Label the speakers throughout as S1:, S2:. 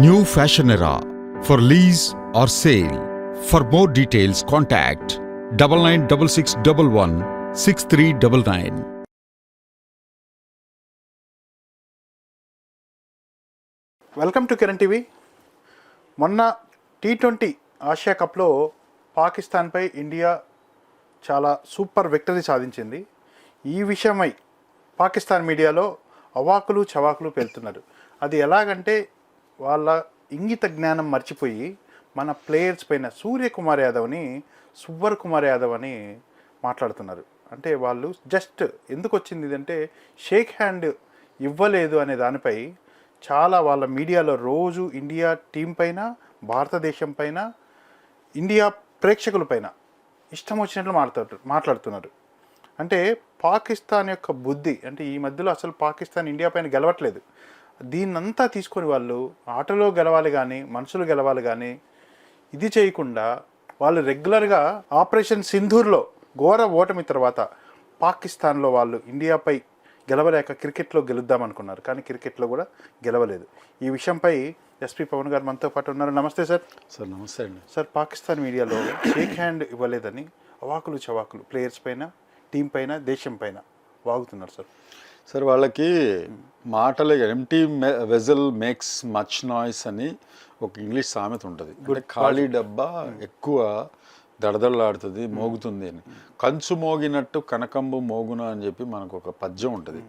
S1: New fashion era for lease or sale for more details contact double nine double six double one six three double nine
S2: welcome to Kiran TV మొన్న T twenty Asia కప్లో పాకిస్తాన్పై India చాలా super victory సాధించింది. ఈ విషయమై పాకిస్తాన్ మీడియాలో అవాకులు చవాకులు పెళ్తున్నారు అది ఎలాగంటే వాళ్ళ ఇంగిత జ్ఞానం మర్చిపోయి మన ప్లేయర్స్ పైన సూర్యకుమార్ యాదవ్ని సువ్వర్ కుమార్ యాదవ్ అని మాట్లాడుతున్నారు. అంటే వాళ్ళు జస్ట్ ఎందుకు వచ్చింది ఇదంటే షేక్ హ్యాండ్ ఇవ్వలేదు అనే దానిపై చాలా వాళ్ళ మీడియాలో రోజు ఇండియా టీం పైన భారతదేశం పైన ఇండియా ప్రేక్షకుల పైన ఇష్టం వచ్చినట్లు మాట్లాడు మాట్లాడుతున్నారు. అంటే పాకిస్తాన్ యొక్క బుద్ధి అంటే ఈ మధ్యలో అసలు పాకిస్తాన్ ఇండియా పైన గెలవట్లేదు. దీన్నంతా తీసుకొని వాళ్ళు ఆటలో గెలవాలి కానీ మనుషులు గెలవాలి కానీ ఇది చేయకుండా వాళ్ళు రెగ్యులర్గా ఆపరేషన్ సింధూర్లో ఘోర ఓటమి తర్వాత పాకిస్తాన్లో వాళ్ళు ఇండియాపై గెలవలేక క్రికెట్లో గెలుద్దామనుకున్నారు కానీ క్రికెట్లో కూడా గెలవలేదు. ఈ విషయంపై ఎస్పీ పవన్ గారు మనతో పాటు ఉన్నారు. నమస్తే సార్.
S3: సార్ నమస్తే అండి.
S2: సార్ పాకిస్తాన్ మీడియాలో షేక్ హ్యాండ్ ఇవ్వలేదని అవాకులు చవాకులు ప్లేయర్స్ పైన టీం పైన దేశం పైన వాగుతున్నారు సార్.
S3: సార్ వాళ్ళకి మాటలే empty vessel makes much noise అని ఒక ఇంగ్లీష్ సామెత ఉంటుంది. అంటే ఖాళీ డబ్బా ఎక్కువ దడదడలాడుతుంది మోగుతుంది అని. కంచు మోగినట్టు కనకంబు మోగున అని చెప్పి మనకు ఒక పద్యం ఉంటుంది.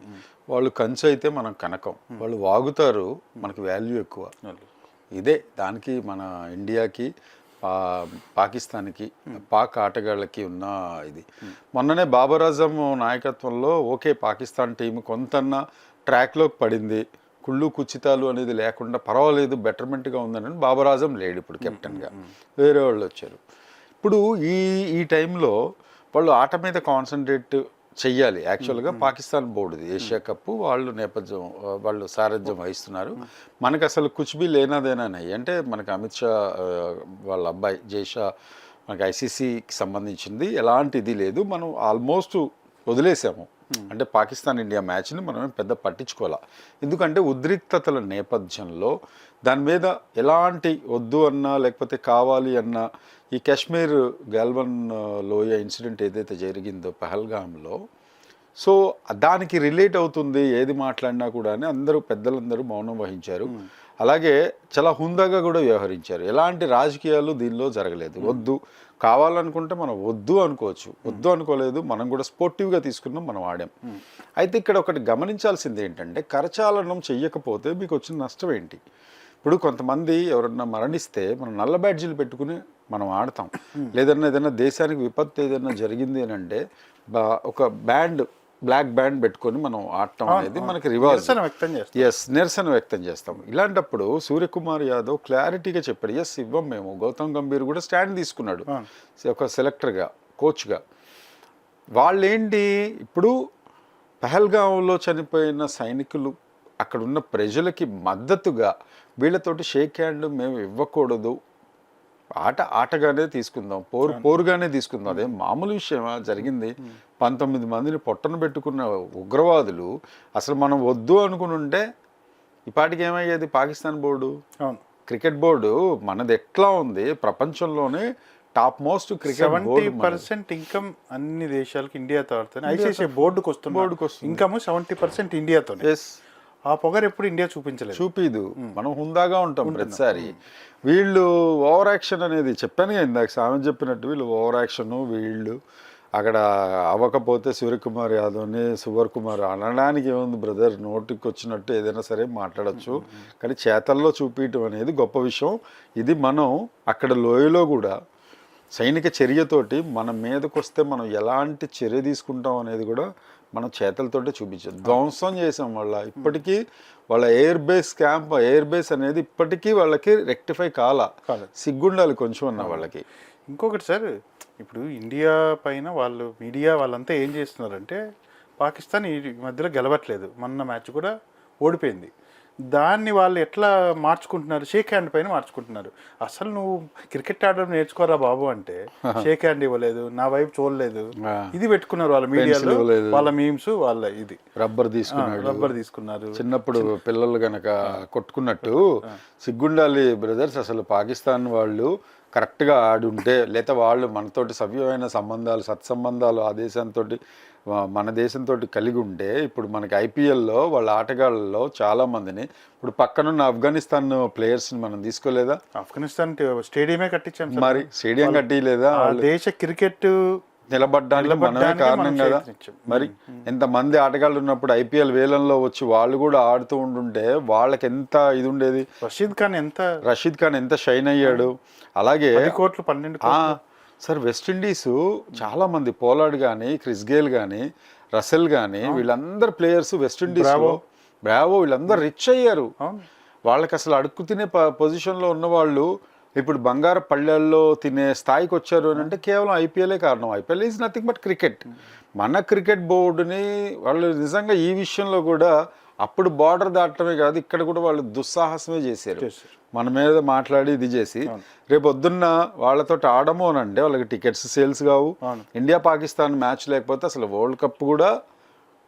S3: వాళ్ళు కంచు అయితే మనం కనకం. వాళ్ళు వాగుతారు మనకు వాల్యూ ఎక్కువ. ఇదే దానికి మన ఇండియాకి పాకిస్తాన్కి పాక్ ఆటగాళ్ళకి ఉన్న ఇది. మొన్ననే బాబర్ ఆజం నాయకత్వంలో ఓకే పాకిస్తాన్ టీం కొంతన్నా ట్రాక్లోకి పడింది. కుళ్ళు కుచితాలు అనేది లేకుండా పర్వాలేదు బెటర్మెంట్గా ఉందని బాబర్ ఆజం లేడు ఇప్పుడు కెప్టెన్గా. వేరే వాళ్ళు వచ్చారు. ఇప్పుడు ఈ ఈ టైంలో వాళ్ళు ఆట మీద కాన్సన్ట్రేట్ చెయ్యాలి. యాక్చువల్గా పాకిస్తాన్ బోర్డుది ఏషియా కప్ వాళ్ళు నేపథ్యం వాళ్ళు సారథ్యం వహిస్తున్నారు. మనకు అసలు కుచ్బీ లేనదేనాయి అంటే మనకి అమిత్ షా వాళ్ళ అబ్బాయి జైషా మనకి ఐసీసీకి సంబంధించింది. ఎలాంటి ఇది లేదు. మనం ఆల్మోస్ట్ వదిలేసాము. అంటే పాకిస్తాన్ ఇండియా మ్యాచ్ని మనం పెద్ద పట్టించుకోవాలా. ఎందుకంటే ఉద్రిక్తతల నేపథ్యంలో దాని మీద ఎలాంటి వద్దు అన్నా లేకపోతే కావాలి అన్నా ఈ కాశ్మీర్ గాల్వన్ లోయ ఇన్సిడెంట్ ఏదైతే జరిగిందో పహల్గామ్లో సో దానికి రిలేట్ అవుతుంది ఏది మాట్లాడినా కూడా అని అందరూ పెద్దలందరూ మౌనం వహించారు. అలాగే చాలా హుందాగా కూడా వ్యవహరించారు. ఎలాంటి రాజకీయాలు దీనిలో జరగలేదు. వద్దు. కావాలనుకుంటే మనం వద్దు అనుకోవచ్చు. వద్దు అనుకోలేదు. మనం కూడా స్పోర్టివ్గా తీసుకున్నాం మనం ఆడాం. అయితే ఇక్కడ ఒకటి గమనించాల్సింది ఏంటంటే కరచాలనం చెయ్యకపోతే మీకు వచ్చిన నష్టం ఏంటి? ఇప్పుడు కొంతమంది ఎవరన్నా మరణిస్తే మనం నల్ల బ్యాడ్జీలు పెట్టుకుని మనం ఆడతాం. లేదన్నా ఏదైనా దేశానికి విపత్తు ఏదైనా జరిగింది అని అంటే ఒక బ్యాండ్ బ్లాక్ బ్యాండ్ పెట్టుకొని మనం ఆడటం అనేది మనకి రివాజ్.
S2: నిరసన వ్యక్తం చేస్తారు
S3: ఎస్ నిరసన వ్యక్తం చేస్తాం. ఇలాంటప్పుడు సూర్యకుమార్ యాదవ్ క్లారిటీగా చెప్పాడు ఎస్ ఇవ్వం మేము. గౌతమ్ గంభీర్ కూడా స్టాండ్ తీసుకున్నాడు. ఒక సెలెక్టర్గా కోచ్గా వాళ్ళేంటి ఇప్పుడు పహల్గాంలో చనిపోయిన సైనికులు అక్కడున్న ప్రజలకి మద్దతుగా వీళ్ళతోటి షేక్ హ్యాండ్ మేము ఇవ్వకూడదు. ఆట ఆటగానే తీసుకుందాం. పోరు పోరుగానే తీసుకుందాం. అదే మామూలు విషయమా? జరిగింది. పంతొమ్మిది మందిని పొట్టన పెట్టుకున్న ఉగ్రవాదులు అసలు మనం వద్దు అనుకుని ఉంటే ఇప్పటికి ఏమయ్యేది? పాకిస్తాన్ బోర్డు? క్రికెట్ బోర్డు మనది ఎట్లా ఉంది? ప్రపంచంలోనే top most cricket
S2: seventy percent income అన్ని దేశాలకి ఇండియాతో ఆడుతుంది. ఐసీసీ బోర్డుకు వస్తుంది
S3: బోర్డుకు వస్తుంది.
S2: ఇన్కమ్ సెవెంటీ పర్సెంట్ ఇండియాతోనే.
S3: ఎస్
S2: ఆ పొగరు ఎప్పుడు ఇండియా చూపించలేదు.
S3: చూపిదు. మనం హుందాగా ఉంటాం ప్రతిసారి. వీళ్ళు ఓవర్ యాక్షన్ అనేది చెప్పాను కదా ఇందాక సామెత చెప్పినట్టు వీళ్ళు ఓవర్ యాక్షన్ వీళ్ళు అక్కడ అవ్వకపోతే సూర్యకుమార్ యాదవ్ని సువర్ కుమార్ అనడానికి ఏముంది బ్రదర్? నోటికి వచ్చినట్టు ఏదైనా సరే మాట్లాడచ్చు. కానీ చేతల్లో చూపించడం అనేది గొప్ప విషయం. ఇది మనం అక్కడ లోయలో కూడా సైనిక చర్యతోటి మన మీదకి వస్తే మనం ఎలాంటి చర్య తీసుకుంటాం అనేది కూడా మనం చేతలతోటే చూపించాం ధ్వంసం చేసాం వాళ్ళ. ఇప్పటికీ వాళ్ళ air base camp air base అనేది ఇప్పటికీ వాళ్ళకి రెక్టిఫై కాల. సిగ్గుండాలి కొంచెం అన్న వాళ్ళకి.
S2: ఇంకొకటి సార్ ఇప్పుడు ఇండియా పైన వాళ్ళు మీడియా వాళ్ళంతా ఏం చేస్తున్నారంటే పాకిస్తాన్ ఈ మధ్యలో గెలవట్లేదు. మొన్న మ్యాచ్ కూడా ఓడిపోయింది. దాన్ని వాళ్ళు ఎట్లా మార్చుకుంటున్నారు? షేక్ హ్యాండ్ పైన మార్చుకుంటున్నారు. అసలు నువ్వు క్రికెట్ ఆడడం నేర్చుకోరా బాబు అంటే షేక్ హ్యాండ్ ఇవ్వలేదు నా వైపు చూడలేదు. ఇది పెట్టుకున్నారు వాళ్ళ మీడియాలో. వాళ్ళ మీమ్స్ వాళ్ళ ఇది.
S3: రబ్బర్ తీసుకున్నాడు.
S2: రబ్బర్ తీసుకున్నారు.
S3: చిన్నప్పుడు పిల్లలు గనక కొట్టుకున్నట్టు సిగ్గుండాలి బ్రదర్స్ అసలు పాకిస్తాన్ వాళ్ళు కరెక్ట్గా ఆడి ఉంటే లేదా వాళ్ళు మనతోటి సవ్యమైన సంబంధాలు సత్సంబంధాలు ఆ దేశంతో మన దేశంతో కలిగి ఉంటే ఇప్పుడు మనకి ఐపీఎల్లో వాళ్ళ ఆటగాళ్ళలో చాలా మందిని ఇప్పుడు పక్కనున్న ఆఫ్ఘనిస్తాన్ ప్లేయర్స్ని మనం తీసుకోలేదా?
S2: ఆఫ్ఘనిస్తాన్ స్టేడియమే కట్టించాం.
S3: మరి స్టేడియం కట్టిలేదా
S2: దేశ క్రికెట్
S3: నిలబడ్డానికి మనమే కారణం కదా. మరి ఎంతమంది ఆటగాళ్ళు ఉన్నప్పుడు ఐపీఎల్ వేలంలో వచ్చి వాళ్ళు కూడా ఆడుతూ ఉంటుంటే వాళ్ళకి ఎంత ఇది ఉండేది?
S2: రషీద్ ఖాన్ ఎంత
S3: రషీద్ ఖాన్ ఎంత షైన్ అయ్యాడు? అలాగే
S2: కోట్లు పన్నెండు
S3: సార్ వెస్టిండీస్ చాలా మంది పోలార్డ్ కానీ క్రిస్ గేల్ కానీ రసెల్ కానీ వీళ్ళందరు ప్లేయర్స్ వెస్టిండీస్ బ్రావో. వీళ్ళందరూ రిచ్ అయ్యారు. వాళ్ళకి అసలు అడుక్కు తినే పొజిషన్లో ఉన్న వాళ్ళు ఇప్పుడు బంగారు పళ్ళెల్లో తినే స్థాయికి వచ్చారు అని అంటే కేవలం ఐపీఎలే కారణం. IPL is nothing but cricket. మన క్రికెట్ బోర్డుని వాళ్ళు నిజంగా ఈ విషయంలో కూడా అప్పుడు బార్డర్ దాటమే కాదు ఇక్కడ కూడా వాళ్ళు దుస్సాహసమే చేశారు. మన మీద మాట్లాడి ఇది చేసి రేపు పొద్దున్న వాళ్ళతో ఆడము అని అంటే వాళ్ళకి టికెట్స్ సేల్స్ కావు. ఇండియా పాకిస్తాన్ మ్యాచ్ లేకపోతే అసలు వరల్డ్ కప్ కూడా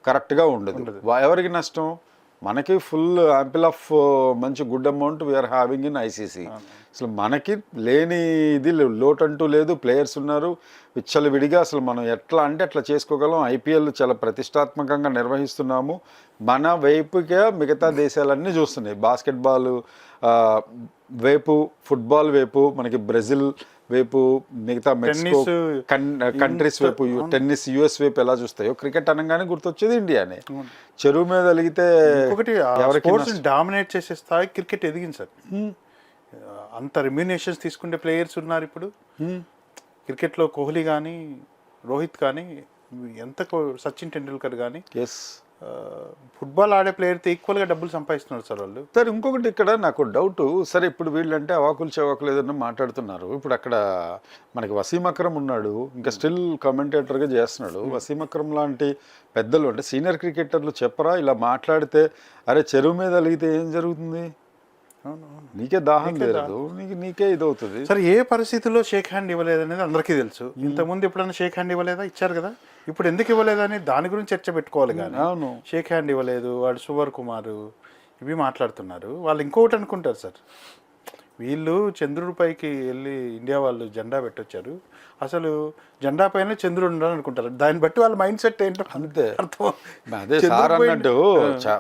S3: కరెక్ట్గా ఉండదు. ఎవరికి నష్టం? మనకి ఫుల్ యాంపిల్ ఆఫ్ మంచి good amount we are having in ICC అసలు మనకి లేని ఇది అంటూ లేదు. ప్లేయర్స్ ఉన్నారు. విచ్చలు విడిగా అసలు మనం ఎట్లా అంటే అట్లా చేసుకోగలం. ఐపీఎల్ చాలా ప్రతిష్టాత్మకంగా నిర్వహిస్తున్నాము. మన వైపుకే మిగతా దేశాలన్నీ చూస్తున్నాయి. బాస్కెట్బాల్ వైపు ఫుట్బాల్ వైపు మనకి బ్రెజిల్ వైపు మిగతా మెక్సికో కంట్రీస్ వైపు టెన్నిస్ యుఎస్ వైపు ఎలా చూస్తాయో? క్రికెట్ అనగానే గుర్తొచ్చేది ఇండియానే. చెరువు మీద వెలిగితే
S2: ఒకటి స్పోర్ట్స్ డామినేట్ చేసే స్థాయి క్రికెట్ ఎదిగింది సార్. అంత రెమ్యూనేషన్స్ తీసుకునే ప్లేయర్స్ ఉన్నారు ఇప్పుడు. క్రికెట్లో కోహ్లీ కానీ రోహిత్ కానీ ఎంత సచిన్ టెండూల్కర్ కానీ
S3: ఎస్.
S2: ఫుట్బాల్ ఆడే ప్లేయర్తో ఈక్వల్గా డబ్బులు సంపాదిస్తున్నారు సార్ వాళ్ళు.
S3: సార్ ఇంకొకటి ఇక్కడ నాకు డౌట్. సరే ఇప్పుడు వీళ్ళంటే అవాకులు చెవాకులు ఏదన్నా మాట్లాడుతున్నారు. ఇప్పుడు అక్కడ మనకి వసీం అక్రమ్ ఉన్నాడు. ఇంకా స్టిల్ కమెంటేటర్గా చేస్తున్నాడు. వసీం అక్రమ్ లాంటి పెద్దలు అంటే సీనియర్ క్రికెటర్లు చెప్పరా? ఇలా మాట్లాడితే అరే చెరువు మీద అలిగితే ఏం జరుగుతుంది? నీకే దాహం లేదు. నీకు నీకే ఇది అవుతుంది
S2: సరే ఏ పరిస్థితుల్లో షేక్ హ్యాండ్ ఇవ్వలేదు అనేది అందరికీ తెలుసు. ఇంతకుముందు ఎప్పుడైనా షేక్ హ్యాండ్ ఇవ్వలేదా? ఇచ్చారు కదా? ఇప్పుడు ఎందుకు ఇవ్వలేదని దాని గురించి చర్చ పెట్టుకోవాలి కానీ
S3: అవును.
S2: షేక్ హ్యాండ్ ఇవ్వలేదు వాడు సువర్ కుమార్ ఇవి మాట్లాడుతున్నారు. వాళ్ళు ఇంకొకటి అనుకుంటారు సార్. వీళ్ళు చంద్రుడి పైకి వెళ్ళి ఇండియా వాళ్ళు జెండా పెట్టొచ్చారు. అసలు జెండా పైన చంద్రుడు ఉండాలని అనుకుంటారు. దాన్ని బట్టి వాళ్ళ మైండ్ సెట్ ఏంటో
S3: అంతే.
S2: అర్థం
S3: అదే సార్ అన్నట్టు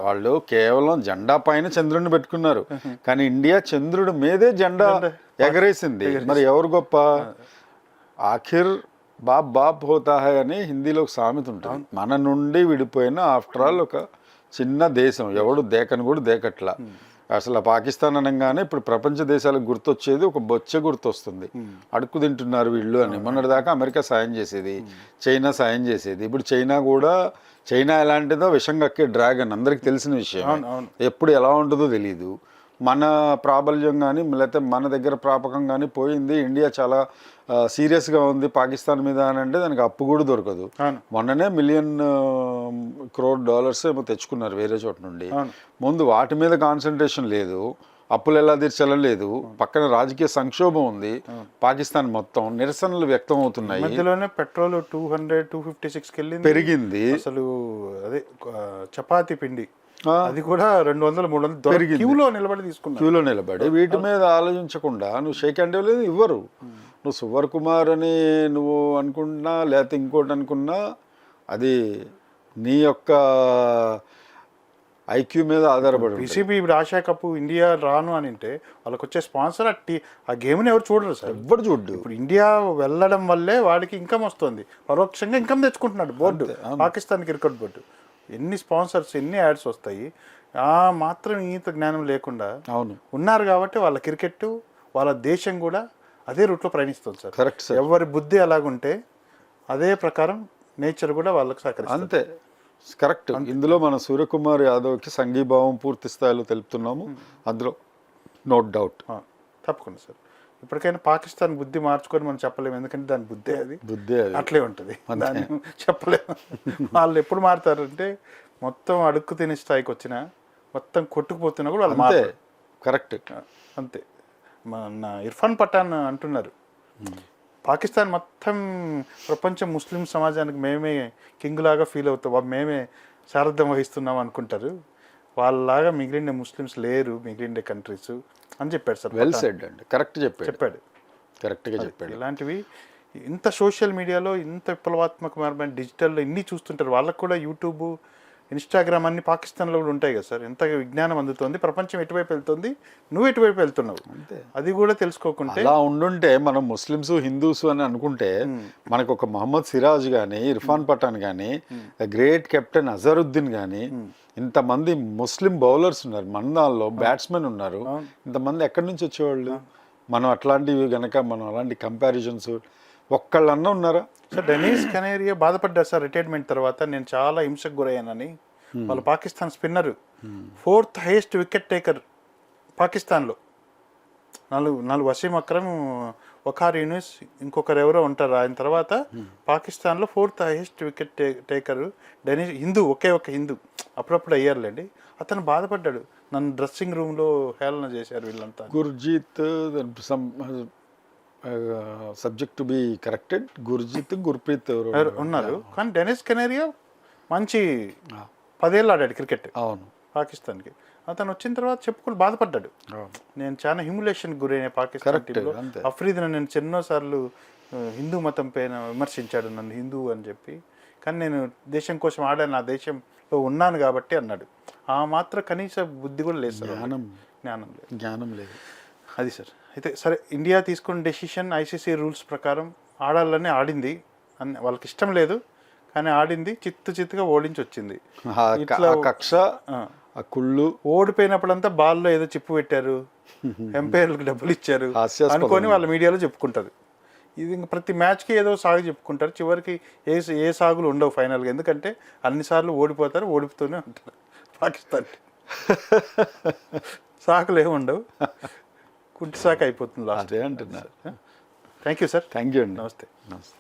S3: వాళ్ళు కేవలం జెండా పైన చంద్రుడిని పెట్టుకున్నారు. కానీ ఇండియా చంద్రుడి మీదే జెండా ఎగరేసింది. మరి ఎవరు గొప్ప? ఆఖిర్ బాప్ బాప్ హోతా హై అని హిందీలో ఒక సామెత ఉంటుంది మన నుండి విడిపోయిన ఆఫ్టర్ ఆల్ ఒక చిన్న దేశం. ఎవడు దేకని కూడా దేకట్లా. అసలు పాకిస్తాన్ అనగానే ఇప్పుడు ప్రపంచ దేశాలకు గుర్తొచ్చేది ఒక బొచ్చ గుర్తొస్తుంది. అడుక్కు తింటున్నారు వీళ్ళు అని. మొన్నటిదాకా అమెరికా సాయం చేసేది చైనా సాయం చేసేది. ఇప్పుడు చైనా కూడా చైనా ఎలాంటిదో విషం కక్కే డ్రాగన్. అందరికి తెలిసిన విషయం. ఎప్పుడు ఎలా ఉంటుందో తెలియదు మన ప్రాబల్యం కానీ లేకపోతే మన దగ్గర ప్రాపకం కానీ పోయింది. ఇండియా చాలా సీరియస్గా ఉంది పాకిస్తాన్ మీద అని అంటే దానికి అప్పు కూడా దొరకదు. మొన్ననే మిలియన్ క్రోర్ డాలర్స్ ఏమో తెచ్చుకున్నారు వేరే చోట నుండి. ముందు వాటి మీద కాన్సన్ట్రేషన్ లేదు. అప్పులు ఎలా తీర్చాలని లేదు. పక్కన రాజకీయ సంక్షోభం ఉంది. పాకిస్తాన్ మొత్తం నిరసనలు వ్యక్తం అవుతున్నాయి
S2: మధ్యలోనే petrol two hundred two fifty సిక్స్కి వెళ్ళింది.
S3: పెరిగింది.
S2: అసలు అదే చపాతీ పిండి. అది కూడా రెండు వందలు మూడు వందలు క్యూలో నిలబడి తీసుకున్నారు
S3: క్యూలో నిలబడి. వీటి మీద ఆలోచించకుండా నువ్వు షేక్ హ్యాండ్ ఇవ్వలేదు ఇవ్వరు. నువ్వు సువర్ కుమార్ అని నువ్వు అనుకున్నా లేకపోతే ఇంకోటి అనుకున్నా అది నీ యొక్క ఐక్యూ మీద ఆధారపడి.
S2: పీసీబీ ఇప్పుడు ఆశా కప్ ఇండియా రాను అని అంటే వాళ్ళకి వచ్చే స్పాన్సర్ ఆ టీ ఆ గేమ్ని ఎవరు చూడరు సార్.
S3: ఎవ్వరు చూడ్డు.
S2: ఇప్పుడు ఇండియా వెళ్ళడం వల్లే వాడికి ఇన్కమ్ వస్తుంది. పరోక్షంగా ఇన్కమ్ తెచ్చుకుంటున్నాడు బోర్డు. Pakistan cricket board. ఎన్ని స్పాన్సర్స్ ఎన్ని యాడ్స్ వస్తాయి ఆ మాత్రం ఈత జ్ఞానం లేకుండా
S3: అవును.
S2: ఉన్నారు కాబట్టి వాళ్ళ క్రికెట్ వాళ్ళ దేశం కూడా అదే రూట్లో ప్రయాణిస్తుంది సార్.
S3: Correct sir.
S2: ఎవరి బుద్ధి అలాగుంటే అదే ప్రకారం నేచర్ కూడా వాళ్ళకి సహకరిస్తుంది.
S3: అంతే. కరెక్ట్. ఇందులో మన సూర్యకుమార్ యాదవ్కి సంఘీభావం పూర్తి స్థాయిలో తెలుపుతున్నాము. అందులో నో డౌట్.
S2: తప్పకుండా సార్. ఇప్పటికైనా పాకిస్తాన్ బుద్ధి మార్చుకొని మనం చెప్పలేము. ఎందుకంటే దాని బుద్ధే అది.
S3: బుద్ధి
S2: అట్లే ఉంటుంది. దాన్ని చెప్పలేము. వాళ్ళు ఎప్పుడు మారుతారంటే మొత్తం అడుక్కు తినే స్థాయికి వచ్చిన మొత్తం కొట్టుకుపోతున్నా కూడా వాళ్ళు మారరు.
S3: కరెక్ట్.
S2: అంతే. మన ఇర్ఫాన్ పఠాన్ అంటున్నారు. పాకిస్తాన్ మొత్తం ప్రపంచ ముస్లిం సమాజానికి మేమే కింగ్ లాగా ఫీల్ అవుతాం. మేమే సారథ్యం వహిస్తున్నాం అనుకుంటారు. వాళ్ళలాగా మిగిలిన ముస్లిమ్స్ లేరు మిగిలిన కంట్రీస్ అని చెప్పాడు సార్.
S3: వెల్. సెడ్ అండి. కరెక్ట్ చెప్పాడు.
S2: చెప్పాడు.
S3: కరెక్ట్గా చెప్పాడు.
S2: ఇలాంటివి ఇంత సోషల్ మీడియాలో ఇంత విప్లవాత్మకమైన డిజిటల్లో ఇన్ని చూస్తుంటారు. వాళ్ళకు కూడా యూట్యూబ్ ఇన్స్టాగ్రామ్ అన్ని పాకిస్తాన్లో కూడా ఉంటాయి కదా సార్. ఎంత విజ్ఞానం అందుతోంది ప్రపంచం ఎటువైపు వెళ్తుంది నువ్వు ఎటువైపు వెళ్తున్నావు? అది కూడా తెలుసుకోకుంటే
S3: అలా ఉండుంటే మనం ముస్లిమ్స్ హిందూస్ అని అనుకుంటే మనకు ఒక మొహమ్మద్ సిరాజ్ కానీ ఇర్ఫాన్ పఠాన్ కానీ గ్రేట్ కెప్టెన్ అజరుద్దీన్ కానీ ఇంతమంది ముస్లిం బౌలర్స్ ఉన్నారు. మన దానిలో బ్యాట్స్మెన్ ఉన్నారు. ఇంతమంది ఎక్కడి నుంచి వచ్చేవాళ్ళు? మనం అట్లాంటివి గనక మనం అలాంటి కంపారిజన్స్ ఒక్కళ్ళన్నా ఉన్నారా?
S2: సార్ డెనీస్ కనేరియా బాధపడ్డారు సార్ రిటైర్మెంట్ తర్వాత. నేను చాలా హింసకు గురయ్యానని. వాళ్ళ Pakistan spinner. Fourth highest wicket taker పాకిస్తాన్లో. నాలుగు నాలుగు వసీం అక్రమ్ ఒకార్ యూనిస్ ఇంకొకరు ఎవరో ఉంటారు. ఆయన తర్వాత పాకిస్తాన్లో ఫోర్త్ హైయెస్ట్ వికెట్ టే టేకర్ డెనీస్ హిందూ ఒకే ఒక హిందూ. అప్పుడప్పుడు అయ్యారులేండి. అతను బాధపడ్డాడు. నన్ను డ్రెస్సింగ్ రూమ్లో హేళన చేశారు వీళ్ళంతా.
S3: Gurjeet some subject to be corrected Gurjeet Gurpreet ఎవరు
S2: ఉన్నారు. కానీ డెనిస్ కెనేరియా మంచి పదేళ్ళు ఆడాడు క్రికెట్
S3: అవును.
S2: పాకిస్తాన్కి. అతను వచ్చిన తర్వాత చెప్పుకుని బాధపడ్డాడు. నేను చాలా హ్యూమిలేషన్ గురైన పాకిస్తాన్
S3: Correct,
S2: టీంలో
S3: అంతే.
S2: అఫ్రీద్ నేను ఎన్నోసార్లు ఆ, హిందూ మతం పైన విమర్శించాడు నన్ను హిందూ అని చెప్పి. కానీ నేను దేశం కోసం ఆడాను నా దేశంలో ఉన్నాను కాబట్టి అన్నాడు. ఆ మాత్రం కనీస బుద్ధి కూడా లేదు సార్
S3: జ్ఞానం.
S2: జ్ఞానం లేదు.
S3: జ్ఞానం లేదు.
S2: అది సార్. అయితే సరే ఇండియా తీసుకున్న డెసిషన్ ఐసీసీ రూల్స్ ప్రకారం ఆడాలని ఆడింది. అని వాళ్ళకి ఇష్టం లేదు కానీ ఆడింది చిత్తు చిత్తుగా ఓడించి వచ్చింది ఇట్లా
S3: కక్ష కుళ్ళు.
S2: ఓడిపోయినప్పుడంతా బాల్లో ఏదో చిప్పు పెట్టారు. ఎంపైర్లకు డబ్బులు ఇచ్చారు. అనుకొని వాళ్ళ మీడియాలో చెప్పుకుంటారు ఇది ఇంక ప్రతి మ్యాచ్కి ఏదో సాగు చెప్పుకుంటారు. చివరికి ఏ ఏ సాగులు ఉండవు ఫైనల్గా. ఎందుకంటే అన్నిసార్లు ఓడిపోతారు ఓడిపోతూనే ఉంటారు. పాకిస్తాన్. సాకులు ఏమి ఉండవు. కుంటి సాకు అయిపోతుంది లాస్ట్
S3: అదే అంటున్నారు
S2: thank you sir
S3: thank you అండి.
S2: నమస్తే.
S3: నమస్తే.